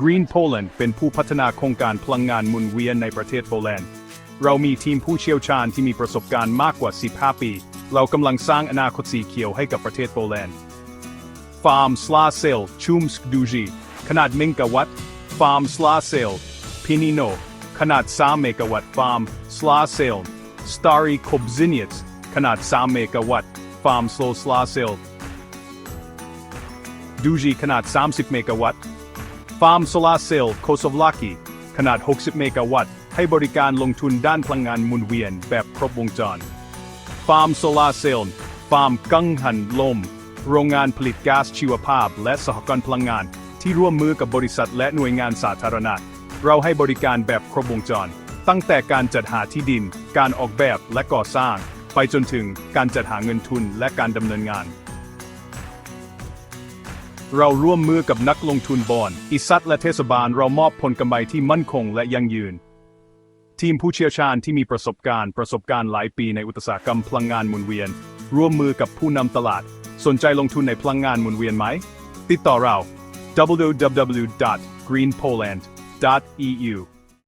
Green Poland เป็นผู้พัฒนาโครงการพลังงานหมุนเวียนในประเทศโปแลนด์ เรามีทีมผู้เชี่ยวชาญที่มีประสบการณ์มากกว่า 15 ปี เรากำลังสร้างอนาคตสีเขียวให้กับประเทศโปแลนด์ ฟาร์มสลาเซลชุมสกดูจีขนาด1เมกะวัตต์ ฟาร์มสลาเซลพินิโน ขนาด 3 เมกะวัตต์ ฟาร์มสลาเซลสตารีคอบซิเนียตขนาด 3 เมกะวัตต์ ฟาร์มสโลสลาเซลดูจีขนาด 30 เมกะวัตต์ ฟาร์มโซลาร์เซลล์โคโซวลากีขนาด 60 เมกะวัตต์ ให้บริการลงทุนด้านพลังงานหมุนเวียนแบบครบวงจร ฟาร์มโซลาร์เซลล์ ฟาร์มกังหันลม โรงงานผลิตก๊าซชีวภาพ และสหกรณ์พลังงาน ที่ร่วมมือกับบริษัทและหน่วยงานสาธารณะ เราให้บริการแบบครบวงจร ตั้งแต่การจัดหาที่ดิน การออกแบบและก่อสร้าง ไปจนถึงการจัดหาเงินทุนและการดำเนินงาน เราร่วมมือกับนักลงทุนบอลอิสัตและเทศบาลเรามอบผลกำไรที่มั่นคงและยั่งยืน ทีมผู้เชี่ยวชาญที่มีประสบการณ์ประสบการณ์หลายปีในอุตสาหกรรมพลังงานหมุนเวียน ร่วมมือกับผู้นำตลาด สนใจลงทุนในพลังงานหมุนเวียนไหม ติดต่อเรา www.greenpoland.eu